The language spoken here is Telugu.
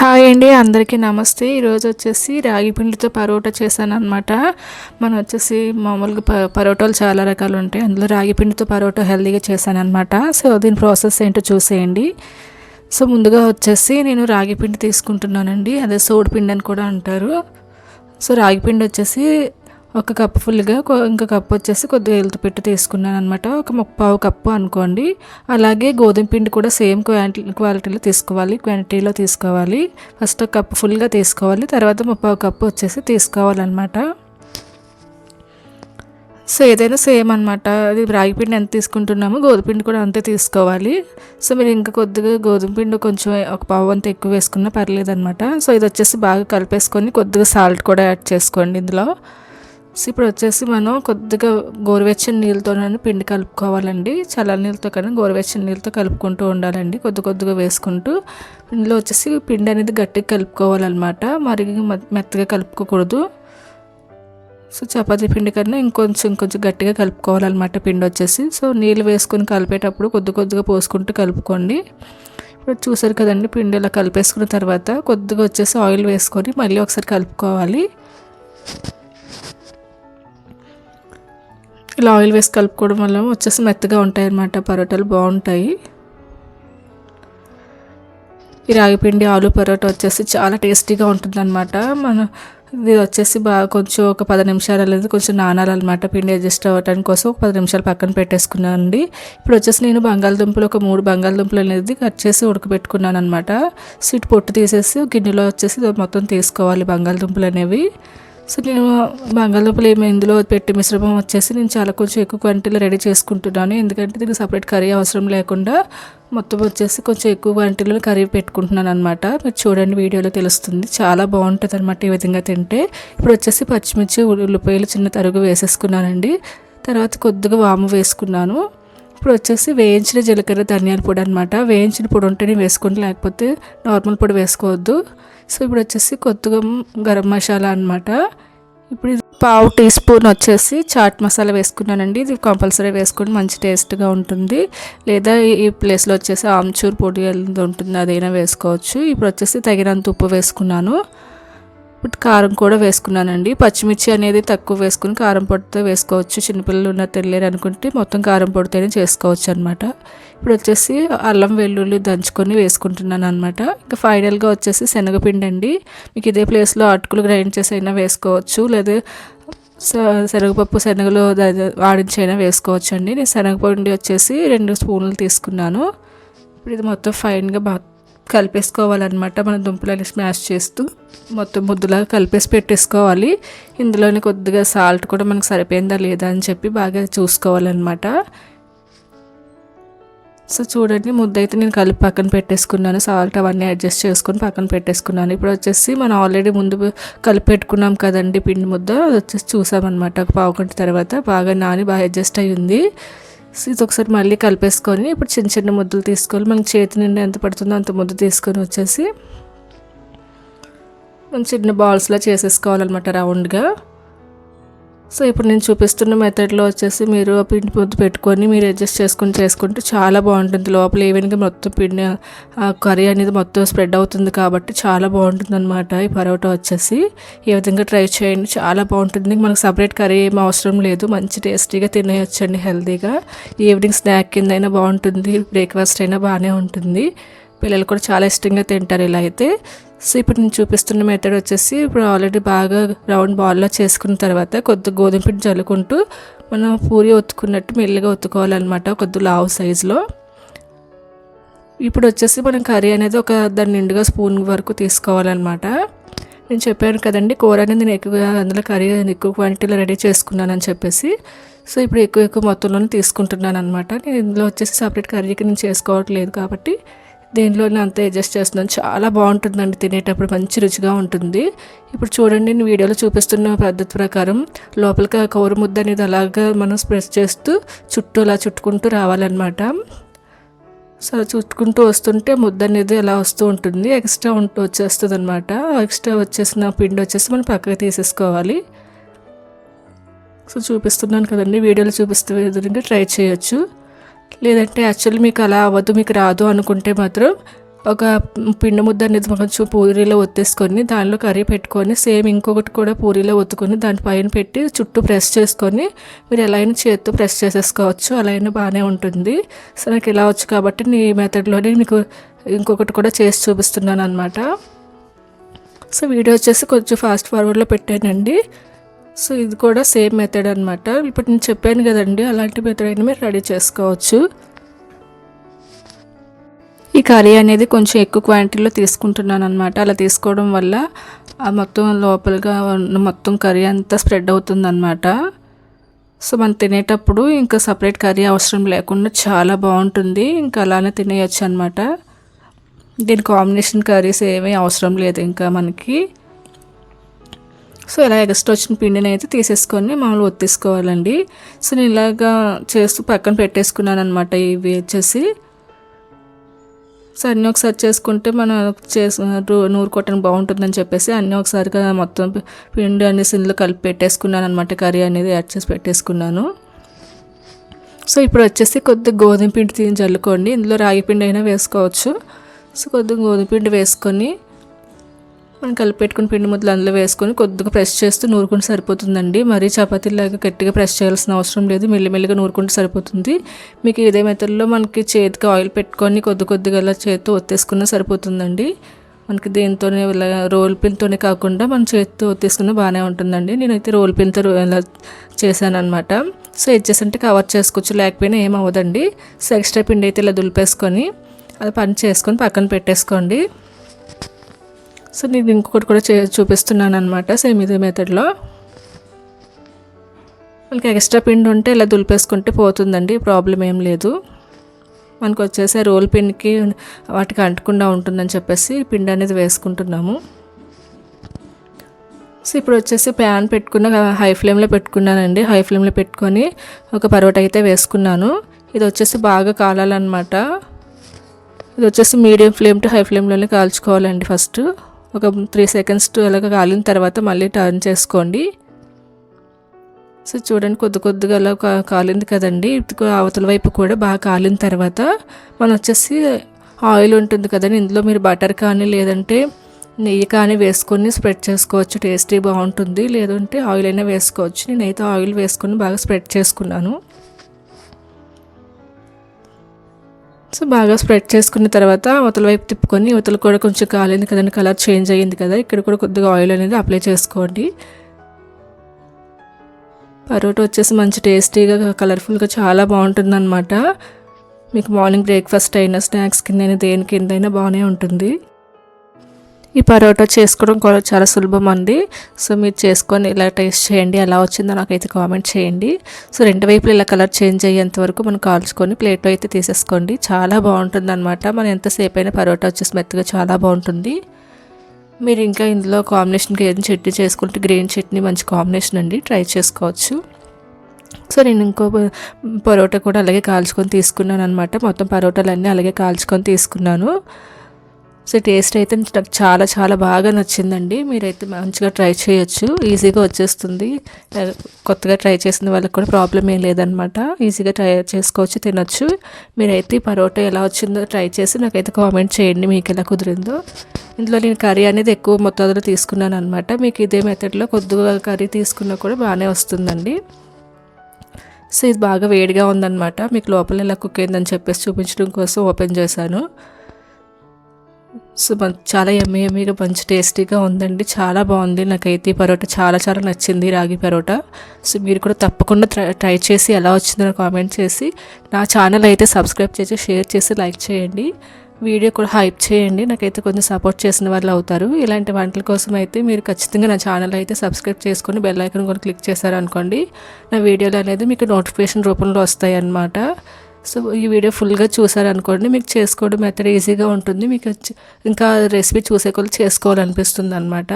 హాయ్ అండి అందరికీ నమస్తే. ఈరోజు వచ్చేసి రాగి పిండితో పరోటా చేశాను అనమాట మనం వచ్చేసి మామూలుగా ప పరోటాలు చాలా రకాలు ఉంటాయి. అందులో రాగి పిండితో పరోటా హెల్తీగా చేశాను అనమాట సో దీని ప్రాసెస్ ఏంటో చూసేయండి. సో ముందుగా వచ్చేసి నేను రాగి పిండి తీసుకుంటున్నానండి. అదే సోడి పిండి అని కూడా అంటారు. సో రాగి పిండి వచ్చేసి ఒక కప్పు ఫుల్గా ఇంకా కప్పు వచ్చేసి కొద్దిగా హెల్త్ పెట్టి తీసుకున్నాను అనమాట ఒక ముప్పావు కప్పు అనుకోండి. అలాగే గోధుమ పిండి కూడా సేమ్ క్వాంటి క్వాలిటీలో తీసుకోవాలి. క్వాంటిటీలో తీసుకోవాలి. ఫస్ట్ ఒక కప్పు ఫుల్గా తీసుకోవాలి. తర్వాత ముప్పావు కప్పు వచ్చేసి తీసుకోవాలన్నమాట. సో ఏదైనా సేమ్ అనమాట అది రాగి పిండి ఎంత తీసుకుంటున్నామో గోధుమ పిండి కూడా అంతే తీసుకోవాలి. సో మీరు ఇంకా కొద్దిగా గోధుమ పిండి కొంచెం ఒక పావు అంత ఎక్కువ వేసుకున్నా పర్లేదు అనమాట సో ఇది వచ్చేసి బాగా కలిపేసుకొని కొద్దిగా సాల్ట్ కూడా యాడ్ చేసుకోండి ఇందులో. సో ఇప్పుడు వచ్చేసి మనం కొద్దిగా గోరువెచ్చని నీళ్ళతో పిండి కలుపుకోవాలండి. చల్ల నీళ్ళతో కానీ గోరువెచ్చని నీళ్ళతో కలుపుకుంటూ ఉండాలండి. కొద్ది కొద్దిగా వేసుకుంటూ ఇందులో వచ్చేసి పిండి అనేది గట్టిగా కలుపుకోవాలన్నమాట. మరి మెత్తగా కలుపుకోకూడదు. సో చపాతీ పిండి కన్నా ఇంకొంచెం ఇంకొంచెం గట్టిగా కలుపుకోవాలన్నమాట పిండి వచ్చేసి. సో నీళ్ళు వేసుకొని కలిపేటప్పుడు కొద్ది కొద్దిగా పోసుకుంటూ కలుపుకోండి. ఇప్పుడు చూసారు కదండి పిండి ఇలా కలిపేసుకున్న తర్వాత కొద్దిగా వచ్చేసి ఆయిల్ వేసుకొని మళ్ళీ ఒకసారి కలుపుకోవాలి. ఇలా ఆయిల్ వేసి కలుపుకోవడం వల్ల వచ్చేసి మెత్తగా ఉంటాయి అన్నమాట పరోటాలు బాగుంటాయి. ఈ రాగిపిండి ఆలు పరోటా వచ్చేసి చాలా టేస్టీగా ఉంటుందన్నమాట. మన ఇది వచ్చేసి బాగా కొంచెం ఒక పది నిమిషాలు అనేది కొంచెం నానాలన్నమాట. పిండి అడ్జస్ట్ అవ్వడానికి కోసం ఒక పది నిమిషాలు పక్కన పెట్టేసుకున్నాను అండి ఇప్పుడు వచ్చేసి నేను బంగాళదుంపలు ఒక మూడు బంగాళదుంపలు అనేది కట్ చేసి ఉడకబెట్టుకున్నాను అనమాట స్వీట్ పొట్టు తీసేసి గిన్నెలో వచ్చేసి మొత్తం తీసుకోవాలి బంగాళదుంపలు అనేవి. సో నేను బంగాళదుంపలు ఏమి ఇందులో పెట్టి మిశ్రమం వచ్చేసి నేను చాలా కొంచెం ఎక్కువ క్వాంటిటీలో రెడీ చేసుకుంటున్నాను. ఎందుకంటే దీనికి సపరేట్ కర్రీ అవసరం లేకుండా మొత్తం వచ్చేసి కొంచెం ఎక్కువ క్వాంటిటీలో కర్రీ పెట్టుకుంటున్నాను అనమాట మీరు చూడండి వీడియోలో తెలుస్తుంది. చాలా బాగుంటుంది అనమాట ఈ విధంగా తింటే. ఇప్పుడు వచ్చేసి పచ్చిమిర్చి ఉల్లిపాయలు చిన్న తరుగు వేసేసుకున్నానండి. తర్వాత కొద్దిగా వాము వేసుకున్నాను. ఇప్పుడు వచ్చేసి వేయించిన జీలకర్ర ధనియాల పొడి అనమాట వేయించిన పొడి ఉంటేనే వేసుకోండి లేకపోతే నార్మల్ పొడి వేసుకోవద్దు. సో ఇప్పుడు వచ్చేసి కొత్తగా గరం మసాలా అనమాట ఇప్పుడు పావు టీ స్పూన్ వచ్చేసి చాట్ మసాలా వేసుకున్నానండి. ఇది కంపల్సరీ వేసుకుని మంచి టేస్ట్గా ఉంటుంది. లేదా ఈ ప్లేస్లో వచ్చేసి ఆమ్చూర్ పొడి ఉంటుంది అదైనా వేసుకోవచ్చు. ఇప్పుడు వచ్చేసి తగినంత ఉప్పు వేసుకున్నాను. ఇప్పుడు కారం కూడా వేసుకున్నానండి. పచ్చిమిర్చి అనేది తక్కువ వేసుకుని కారం పొడితో వేసుకోవచ్చు. చిన్నపిల్లలు ఉన్న తెలియరు అనుకుంటే మొత్తం కారం పొడితోనే చేసుకోవచ్చు అనమాట ఇప్పుడు వచ్చేసి అల్లం వెల్లుల్లి దంచుకొని వేసుకుంటున్నాను అనమాట ఇంకా ఫైనల్గా వచ్చేసి శనగపిండి అండి. మీకు ఇదే ప్లేస్లో అటుకులు గ్రైండ్ చేసి అయినా వేసుకోవచ్చు. లేదా శనగపప్పు శనగలు వాడించైనా వేసుకోవచ్చు అండి. నేను శనగపిండి వచ్చేసి రెండు స్పూన్లు తీసుకున్నాను. ఇప్పుడు ఇది మొత్తం ఫైన్గా బాగా కలిపేసుకోవాలన్నమాట. మన దుంపలని స్మాష్ చేస్తూ మొత్తం ముద్దులాగా కలిపేసి పెట్టేసుకోవాలి. ఇందులోనే కొద్దిగా సాల్ట్ కూడా మనకు సరిపోయిందా లేదా అని చెప్పి బాగా చూసుకోవాలన్నమాట. సో చూడండి ముద్ద అయితే నేను కలిపి పక్కన పెట్టేసుకున్నాను. సాల్ట్ అవన్నీ అడ్జస్ట్ చేసుకొని పక్కన పెట్టేసుకున్నాను. ఇప్పుడు వచ్చేసి మనం ఆల్రెడీ ముందు కలిపి పెట్టుకున్నాం కదండి పిండి ముద్ద. వచ్చేసి చూసామన్నమాట. ఒక పావు గంట తర్వాత బాగా నాని బాగా అడ్జస్ట్ అయ్యింది. ఇది ఒకసారి మళ్ళీ కలిపేసుకొని ఇప్పుడు చిన్న చిన్న ముద్దలు తీసుకోవాలి మనకి చేతి నిండా ఎంత పడుతుందో అంత ముద్ద తీసుకొని వచ్చేసి మనం చిన్న బాల్స్లో చేసేసుకోవాలన్నమాట రౌండ్గా సో ఇప్పుడు నేను చూపిస్తున్న మెథడ్లో వచ్చేసి మీరు పిండి ముద్ద పెట్టుకొని మీరు అడ్జస్ట్ చేసుకొని చేసుకుంటే చాలా బాగుంటుంది. లోపల ఈవెన్గా మొత్తం పిండి ఆ కర్రీ అనేది మొత్తం స్ప్రెడ్ అవుతుంది కాబట్టి చాలా బాగుంటుంది అనమాట ఈ పరోటా వచ్చేసి. ఈ విధంగా ట్రై చేయండి. చాలా బాగుంటుంది. మనకు సపరేట్ కర్రీ ఏం అవసరం లేదు. మంచి టేస్టీగా తినేయొచ్చండి హెల్తీగా ఈవినింగ్ స్నాక్ కింద అయినా బాగుంటుంది. బ్రేక్ఫాస్ట్ అయినా బాగానే ఉంటుంది. పిల్లలు కూడా చాలా ఇష్టంగా తింటారు ఇలా అయితే. సో ఇప్పుడు నేను చూపిస్తున్న మెథడ్ వచ్చేసి ఇప్పుడు ఆల్రెడీ బాగా రౌండ్ బాల్లో చేసుకున్న తర్వాత కొద్ది గోధుమ పిండి చల్లుకుంటూ మనం పూరి ఒత్తుకున్నట్టు మెల్లిగా ఒత్తుకోవాలన్నమాట కొద్ది లావు సైజులో ఇప్పుడు వచ్చేసి మనం కర్రీ అనేది ఒక దాని నిండుగా స్పూన్ వరకు తీసుకోవాలన్నమాట. నేను చెప్పాను కదండి కూర అనేది నేను ఎక్కువగా అందులో కర్రీ ఎక్కువ క్వాంటిటీలో రెడీ చేసుకున్నానని చెప్పేసి. సో ఇప్పుడు ఎక్కువ ఎక్కువ మొత్తంలోనే తీసుకుంటున్నాను అనమాట నేను ఇందులో వచ్చేసి సపరేట్ కర్రీకి నేను చేసుకోవట్లేదు కాబట్టి దేనిలోనే అంతా అడ్జస్ట్ చేస్తున్నాను. చాలా బాగుంటుందండి తినేటప్పుడు మంచి రుచిగా ఉంటుంది. ఇప్పుడు చూడండి నేను వీడియోలో చూపిస్తున్న పద్ధతి ప్రకారం లోపలికి ఆ కౌరు ముద్ద అనేది అలాగా మనం స్ప్రెస్ చేస్తూ చుట్టూ అలా చుట్టుకుంటూ రావాలన్నమాట. సో చుట్టుకుంటూ వస్తుంటే ముద్ద అనేది అలా వస్తూ ఉంటుంది. ఎక్స్ట్రా ఉంటూ వచ్చేస్తుంది అనమాట ఎక్స్ట్రా వచ్చేసిన పిండి వచ్చేసి మనం పక్కకి తీసేసుకోవాలి. సో చూపిస్తున్నాను కదండి వీడియోలో చూపిస్తే విధంగా ట్రై చేయొచ్చు. లేదంటే యాక్చువల్లీ మీకు అలా అవ్వదు మీకు రాదు అనుకుంటే మాత్రం ఒక పిండి ముద్ద అనేది కొంచెం పూరీలో ఒత్తేసుకొని దానిలో కర్రీ పెట్టుకొని సేమ్ ఇంకొకటి కూడా పూరీలో ఒత్తుకొని దానిపైన పెట్టి చుట్టూ ప్రెస్ చేసుకొని మీరు ఎలా అయినా చేత్తో ప్రెస్ చేసేసుకోవచ్చు అలా అయినా బాగానే ఉంటుంది. సో నాకు ఇలా వచ్చు కాబట్టి నీ మెథడ్లోనే మీకు ఇంకొకటి కూడా చేసి చూపిస్తున్నాను అనమాట సో వీడియో వచ్చేసి కొంచెం ఫాస్ట్ ఫార్వర్డ్లో పెట్టానండి. సో ఇది కూడా సేమ్ మెథడ్ అనమాట ఇప్పుడు నేను చెప్పాను కదండి అలాంటి మెథడ్ అయినా మీరు రెడీ చేసుకోవచ్చు. ఈ కర్రీ అనేది కొంచెం ఎక్కువ క్వాంటిటీలో తీసుకుంటున్నాను అనమాట అలా తీసుకోవడం వల్ల ఆ మొత్తం లోపలగా ఉన్న మొత్తం కర్రీ అంతా స్ప్రెడ్ అవుతుందన్నమాట సో మనం తినేటప్పుడు ఇంకా సపరేట్ కర్రీ అవసరం లేకుండా చాలా బాగుంటుంది. ఇంకా అలానే తినేయచ్చు అనమాట దీని కాంబినేషన్ కర్రీస్ ఏమీ అవసరం లేదు ఇంకా మనకి. సో ఇలా ఎక్స్ట్రా వచ్చిన పిండిని అయితే తీసేసుకొని మామూలు ఒత్తేసుకోవాలండి. సో నేను ఇలాగా చేస్తూ పక్కన పెట్టేసుకున్నాను అనమాట ఇవి వచ్చేసి. సో అన్నీ ఒకసారి చేసుకుంటే మనం చేసి నూరు కొట్టడం బాగుంటుందని చెప్పేసి అన్నీ ఒకసారిగా మొత్తం పిండి అన్ని ఇందులో కలిపి పెట్టేసుకున్నాను అనమాట కర్రీ అనేది యాడ్ చేసి పెట్టేసుకున్నాను. సో ఇప్పుడు వచ్చేసి కొద్దిగా గోధుమ పిండి తీసి చల్లుకోండి ఇందులో రాగి పిండి అయినా వేసుకోవచ్చు. సో కొద్దిగా గోధుమ పిండి వేసుకొని మనం కలిపెట్టుకుని పిండి ముద్దలు అందులో వేసుకొని కొద్దిగా ప్రెస్ చేస్తూ నూరుకుంటే సరిపోతుందండి. మరీ చపాతీలాగా గట్టిగా ప్రెస్ చేయాల్సిన అవసరం లేదు. మెల్లిమెల్లిగా నూరుకుంటే సరిపోతుంది. మీకు ఇదే మెథడ్లో మనకి చేతికి ఆయిల్ పెట్టుకొని కొద్ది కొద్దిగా ఇలా చేతితో ఒత్తేసుకున్నా సరిపోతుందండి. మనకి దీంతోనే ఇలా రోల్ పిన్తోనే కాకుండా మన చేతితో ఒత్తేసుకున్న బాగానే ఉంటుందండి. నేనైతే రోల్ పిన్తో ఇలా చేశానమాట సో ఎడ్జెస్ అంటే కవర్ చేసుకోవచ్చు లేకపోయినా ఏం అవ్వదండి. సో ఎక్స్ట్రా పిండి అయితే ఇలా దులిపేసుకొని అది పని చేసుకొని పక్కన పెట్టేసుకోండి. సో నేను ఇంకొకటి కూడా చే చూపిస్తున్నాను అనమాట సేమ్ ఇదే మెథడ్లో. మనకి ఎక్స్ట్రా పిండి ఉంటే ఇలా దులిపేసుకుంటే పోతుందండి ప్రాబ్లం ఏం లేదు. మనకు వచ్చేసి రోల్ పిండికి వాటికి అంటకుండా ఉంటుందని చెప్పేసి పిండి అనేది వేసుకుంటున్నాము. సో ఇప్పుడు వచ్చేసి ప్యాన్ పెట్టుకున్న హై ఫ్లేమ్లో పెట్టుకున్నానండి. హై ఫ్లేమ్లో పెట్టుకొని ఒక పరోటా అయితే వేసుకున్నాను. ఇది వచ్చేసి బాగా కాలాలన్నమాట. ఇది వచ్చేసి మీడియం ఫ్లేమ్ టు హై ఫ్లేమ్లోనే కాల్చుకోవాలండి ఫస్ట్. ఒక త్రీ సెకండ్స్ అలాగ కాలిన తర్వాత మళ్ళీ టర్న్ చేసుకోండి. సో చూడండి కొద్ది కొద్దిగా అలా కాలింది కదండి. అవతల వైపు కూడా బాగా కాలిన తర్వాత మనం వచ్చేసి ఆయిల్ ఉంటుంది కదండి. ఇందులో మీరు బటర్ కానీ లేదంటే నెయ్యి కానీ వేసుకొని స్ప్రెడ్ చేసుకోవచ్చు. టేస్టీ బాగుంటుంది. లేదంటే ఆయిల్ అయినా వేసుకోవచ్చు. నేనైతే ఆయిల్ వేసుకొని బాగా స్ప్రెడ్ చేసుకున్నాను. సో బాగా స్ప్రెడ్ చేసుకున్న తర్వాత అవతల వైపు తిప్పుకొని అవతల కూడా కొంచెం కాలేదు కదండి కలర్ చేంజ్ అయ్యింది కదా ఇక్కడ కూడా కొద్దిగా ఆయిల్ అనేది అప్లై చేసుకోండి. పరోటా వచ్చేసి మంచి టేస్టీగా కలర్ఫుల్గా చాలా బాగుంటుంది అనమాట మీకు మార్నింగ్ బ్రేక్ఫాస్ట్ అయినా స్నాక్స్ కింద అయినా దేని కింద అయినా బాగానే ఉంటుంది. ఈ పరోటా చేసుకోవడం కూడా చాలా సులభం అండి. సో మీరు చేసుకొని ఇలా టేస్ట్ చేయండి. ఎలా వచ్చిందో నాకైతే కామెంట్ చేయండి. సో రెండు వైపులు ఇలా కలర్ చేంజ్ అయ్యేంత వరకు మనం కాల్చుకొని ప్లేట్లో అయితే తీసేసుకోండి. చాలా బాగుంటుంది అనమాట మనం ఎంతసేపు అయినా పరోటా వచ్చేసి మెత్తగా చాలా బాగుంటుంది. మీరు ఇంకా ఇందులో కాంబినేషన్కి ఏదైనా చట్నీ చేసుకుంటే గ్రీన్ చట్నీ మంచి కాంబినేషన్ అండి. ట్రై చేసుకోవచ్చు. సో నేను ఇంకో పరోటా కూడా అలాగే కాల్చుకొని తీసుకున్నాను అనమాట మొత్తం పరోటాలన్నీ అలాగే కాల్చుకొని తీసుకున్నాను. సో టేస్ట్ అయితే నాకు చాలా చాలా బాగా నచ్చిందండి. మీరైతే మంచిగా ట్రై చేయొచ్చు. ఈజీగా వచ్చేస్తుంది. కొత్తగా ట్రై చేసిన వాళ్ళకి కూడా ప్రాబ్లం ఏం లేదనమాట ఈజీగా ట్రై చేసుకోవచ్చు తినొచ్చు. మీరైతే పరోటా ఎలా వచ్చిందో ట్రై చేసి నాకైతే కామెంట్ చేయండి మీకు ఎలా కుదిరిందో. ఇందులో నేను కర్రీ అనేది ఎక్కువ మొత్తంలో తీసుకున్నాను అనమాట మీకు ఇదే మెథడ్లో కొద్దిగా కర్రీ తీసుకున్నా కూడా బాగానే వస్తుందండి. సో ఇది బాగా వేడిగా ఉందన్నమాట. మీకు లోపల ఎలా కుక్ అయిందని చెప్పేసి చూపించడం కోసం ఓపెన్ చేశాను. సో చాలా ఎమ్మె ఎమ్మెగా మంచి టేస్టీగా ఉందండి. చాలా బాగుంది. నాకైతే ఈ పరోటా చాలా చాలా నచ్చింది రాగి పరోటా. సో మీరు కూడా తప్పకుండా ట్రై చేసి ఎలా వచ్చిందో కామెంట్ చేసి నా ఛానల్ అయితే సబ్స్క్రైబ్ చేసి షేర్ చేసి లైక్ చేయండి. వీడియో కూడా హైప్ చేయండి. నాకైతే కొంచెం సపోర్ట్ చేసిన వాళ్ళు అవుతారు. ఇలాంటి వంటల కోసం అయితే మీరు ఖచ్చితంగా నా ఛానల్ అయితే సబ్స్క్రైబ్ చేసుకొని బెల్ ఐకన్ కూడా క్లిక్ చేశారనుకోండి నా వీడియోలు అనేది మీకు నోటిఫికేషన్ రూపంలో వస్తాయి అన్నమాట సో ఈ వీడియో ఫుల్గా చూసారనుకోండి మీకు చేసుకోవడం మెథడ్ ఈజీగా ఉంటుంది. మీకు ఇంకా రెసిపీ చూసే కొలు చేసుకోవాలనిపిస్తుంది అనమాట